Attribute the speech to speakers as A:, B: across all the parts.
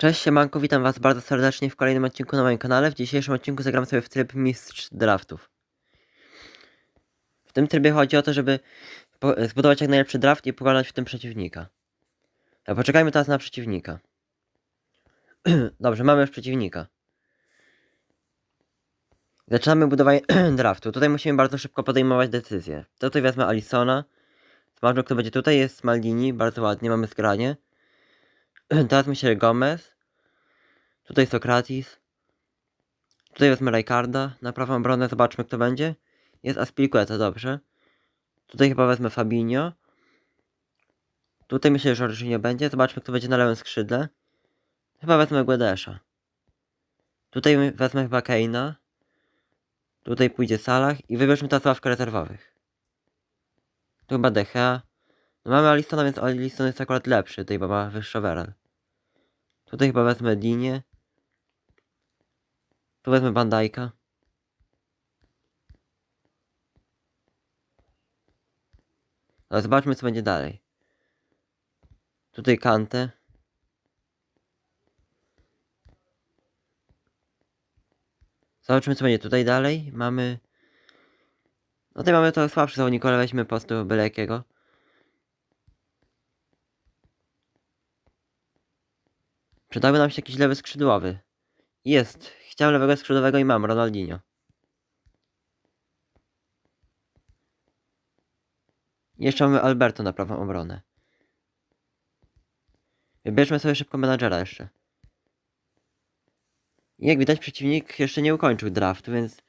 A: Cześć siemanko, witam was bardzo serdecznie w kolejnym odcinku na moim kanale. W dzisiejszym odcinku zagram sobie w tryb mistrz draftów. W tym trybie chodzi o to, żeby zbudować jak najlepszy draft i pokonać w tym przeciwnika. A poczekajmy teraz na przeciwnika. Dobrze, mamy już przeciwnika. Zaczynamy budowanie draftu. Tutaj musimy bardzo szybko podejmować decyzje. Tutaj wezmę Alisona. Zobaczmy kto będzie tutaj. Jest Maldini, bardzo ładnie, mamy zgranie. Teraz myślę Gomez. Tutaj Sokratis. Tutaj wezmę Rijkaarda. Na prawą obronę zobaczmy kto będzie. Jest Aspilicueta, dobrze. Tutaj chyba wezmę Fabinho. Tutaj myślę, że Jorginho będzie. Zobaczmy kto będzie na lewym skrzydle. Chyba wezmę Guedesza. Tutaj wezmę chyba Keina. Tutaj pójdzie Salah i wybierzmy teraz ławkę rezerwowych. Tu chyba DH. No mamy Alistona, więc Aliston jest akurat lepszy, tutaj bo ma wyższy. Tutaj chyba wezmę linię. Tu wezmę Bandajka. Ale zobaczmy co będzie dalej. Tutaj Kantę. Zobaczmy co będzie tutaj dalej. Mamy... No tutaj mamy to słabszy zawodnik, ale weźmy po prostu byle jakiego. Przydałby nam się jakiś lewy skrzydłowy. Jest. Chciałem lewego skrzydłowego i mam, Ronaldinho. Jeszcze mamy Alberto na prawą obronę. Wybierzmy sobie szybko menadżera jeszcze. Jak widać przeciwnik jeszcze nie ukończył draftu, więc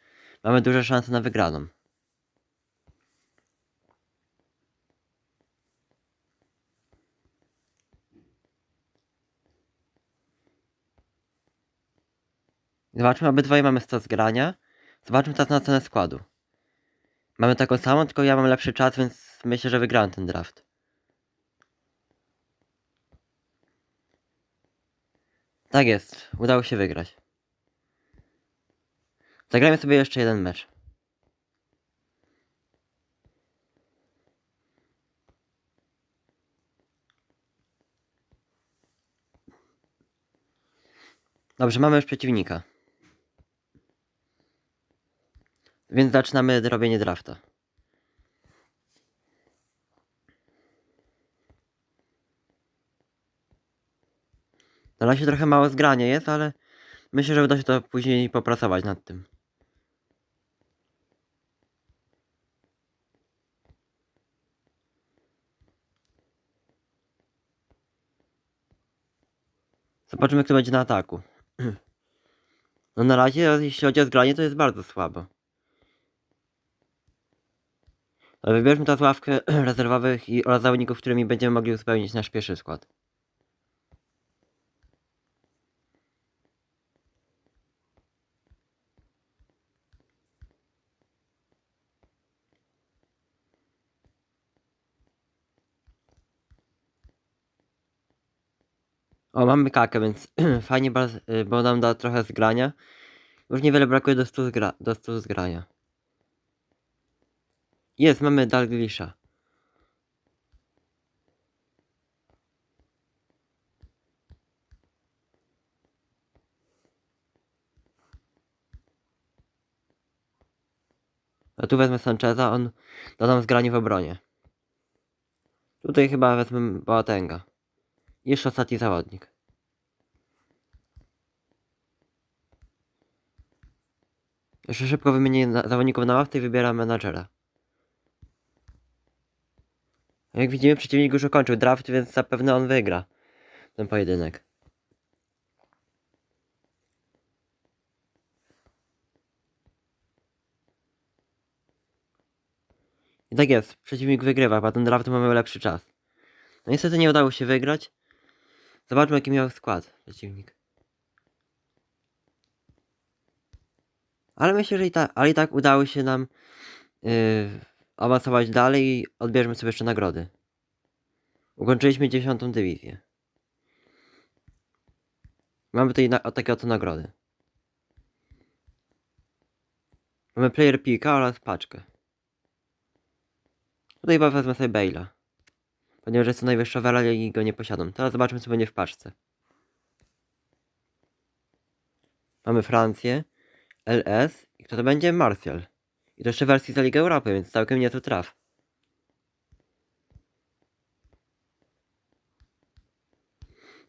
A: mamy duże szanse na wygraną. Zobaczmy, obydwoje mamy 100 zgrania. Zobaczmy teraz na cenę składu. Mamy taką samą, tylko ja mam lepszy czas, więc myślę, że wygrałem ten draft. Tak jest, udało się wygrać. Zagrajmy sobie jeszcze jeden mecz. Dobrze, mamy już przeciwnika. Więc zaczynamy robienie drafta. Na razie trochę mało zgranie jest, ale myślę, że uda się to później popracować nad tym. Zobaczymy, kto będzie na ataku. No na razie, jeśli chodzi o zgranie, to jest bardzo słabo. Ale wybierzmy teraz ławkę rezerwowych i oraz zawodników, którymi będziemy mogli uzupełnić nasz pierwszy skład. O, mamy kakę, więc fajnie, bo nam da trochę zgrania. Już niewiele brakuje do 100, zgra do 100 zgrania. Jest, mamy Dalglisha. A tu wezmę Sancheza, on da nam zgranie w obronie. Tutaj chyba wezmę Boatenga. Jeszcze ostatni zawodnik. Jeszcze szybko wymienię zawodników na ławce i wybieram menadżera. Jak widzimy, przeciwnik już ukończył draft, więc zapewne on wygra ten pojedynek. I tak jest, przeciwnik wygrywa, bo ten draft mamy lepszy czas. No niestety nie udało się wygrać. Zobaczmy jaki miał skład przeciwnik. Ale myślę, że i tak, ale i tak udało się nam yy, awansować dalej i odbierzmy sobie jeszcze nagrody. Ukończyliśmy dziesiątą dywizję. Mamy tutaj takie oto nagrody. Mamy player pika oraz paczkę. Tutaj chyba wezmę sobie Bale'a. Ponieważ jest to najwyższa wera i go nie posiadam. Teraz zobaczmy co będzie w paczce. Mamy Francję, LS i kto to będzie? Martial. I to jeszcze wersji za Ligę Europy, więc całkiem niezły traf.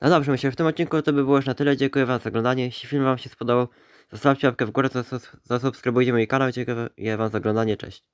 A: No dobrze, myślę, że w tym odcinku to by było już na tyle. Dziękuję wam za oglądanie. Jeśli film wam się spodobał, zostawcie łapkę w górę, zasubskrybujcie mój kanał. Dziękuję wam za oglądanie. Cześć.